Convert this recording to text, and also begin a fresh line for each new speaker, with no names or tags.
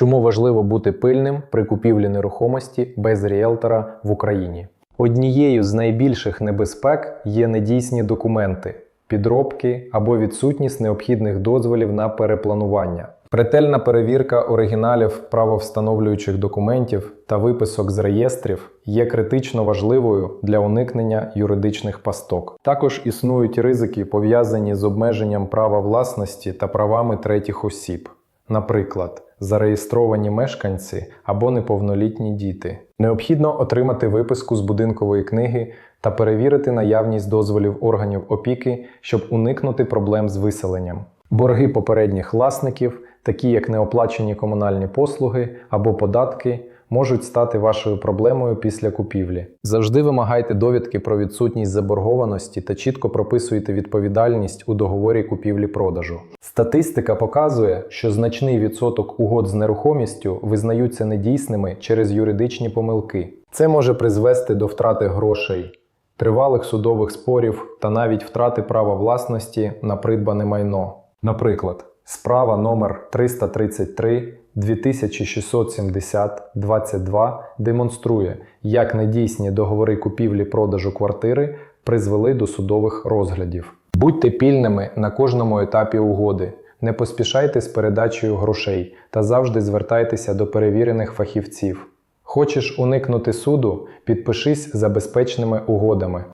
Чому важливо бути пильним при купівлі нерухомості без ріелтора в Україні? Однією з найбільших небезпек є недійсні документи, підробки або відсутність необхідних дозволів на перепланування. Ретельна перевірка оригіналів правовстановлюючих документів та виписок з реєстрів є критично важливою для уникнення юридичних пасток. Також існують ризики, пов'язані з обмеженням права власності та правами третіх осіб, наприклад, зареєстровані мешканці або неповнолітні діти. Необхідно отримати виписку з будинкової книги та перевірити наявність дозволів органів опіки, щоб уникнути проблем з виселенням. Борги попередніх власників, такі як неоплачені комунальні послуги або податки, можуть стати вашою проблемою після купівлі. Завжди вимагайте довідки про відсутність заборгованості та чітко прописуйте відповідальність у договорі купівлі-продажу. Статистика показує, що значний відсоток угод з нерухомістю визнаються недійсними через юридичні помилки. Це може призвести до втрати грошей, тривалих судових спорів та навіть втрати права власності на придбане майно. Наприклад, справа номер 333 2670 22 демонструє, як недійсні договори купівлі-продажу квартири призвели до судових розглядів. Будьте пільними на кожному етапі угоди. Не поспішайте з передачею грошей та завжди звертайтеся до перевірених фахівців. Хочеш уникнути суду? Підпишись за безпечними угодами.